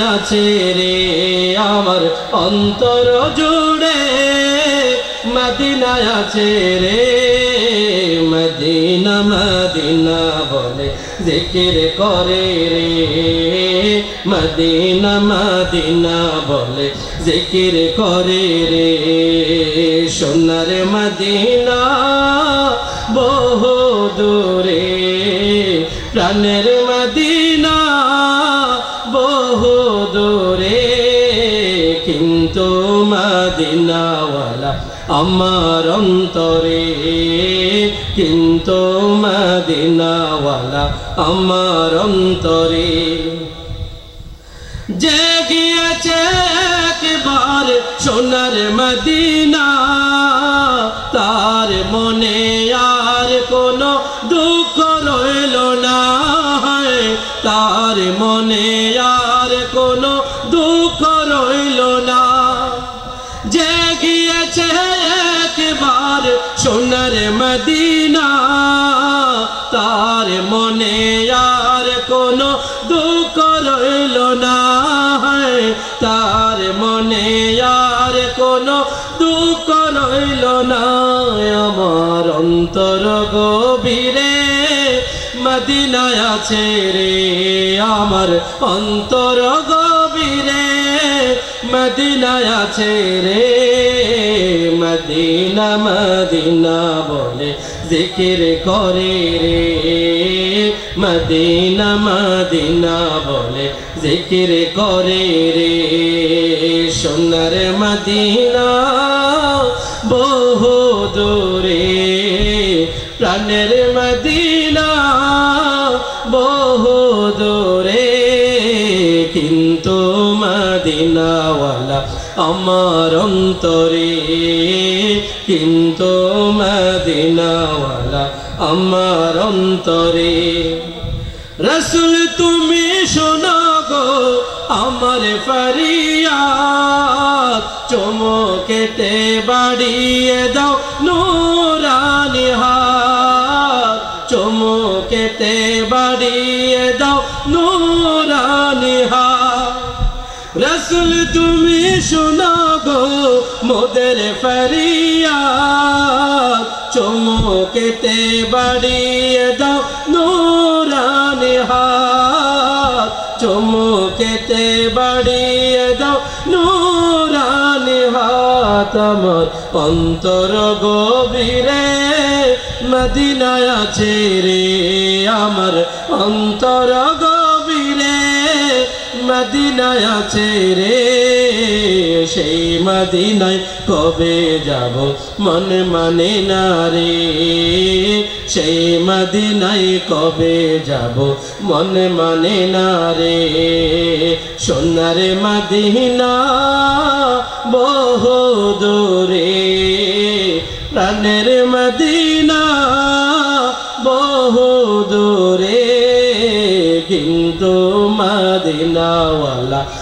আছে রে আমার অন্তর জুড়ে। মদিনায় আছে রে, মদিনা মদিনা বলে জিকির করে রে। মদিনা মদিনা বলে জিকির করে রে। সোনার মদিনা বহু দূরে, প্রাণের মদিনা মদিনাওয়ালা আমার অন্তরে কিন্তু মদিনাওয়ালা আমার অন্তরে যে গিয়েছে একবার সোনার মদিনা। তার মনে আর কোনো দুঃখ রইল না। তার মনে আর সোনার মদিনা, তার মনে আর কোনো দুঃখ রইল না তার মনে আর কোনো দুঃখ রইল না আমার অন্তর গভীরে মদিনায় আছে রে, আমার অন্তর গভীরে মদিনায় আছে রে। মদিনা মদিনা বলে জিকির করে রে। মদিনা মদিনা বলে জিকির করে রে। সোনার মদিনা বহু দূরে, প্রাণের মদিনা বহু দূরে। কিন্তু মদিনাওয়ালা আমার অন্তরে, কিন্তু মদিনাওয়ালা আমার অন্তরে। রসুল তুমি শোনো গো আমার ফরিয়াদ, চমকেতে বাড়িয়ে দাও নুরানি হাত, চমকেতে বাড়িয়ে দাও নুরানি হাত। শোনো গো মোদের ফরিয়াদ। চমকেতে বাড়িয়ে দাও নুরানি হাত। চমকেতে বাড়িয়ে দাও নুরানি হাত। আমার অন্তর গভীরে মদিনায় আছে রে। আমার অন্তর গভীরে মদিনায় আছে রে। সেই মদিনায় কবে যাব? মন মানে না রে। সেই মদিনায় কবে যাব? মন মানে না রে। সোনার মদিনা বহু দূরে। প্রাণের মদিনা বহু দূরে। কিন্তু মদিনাওয়ালা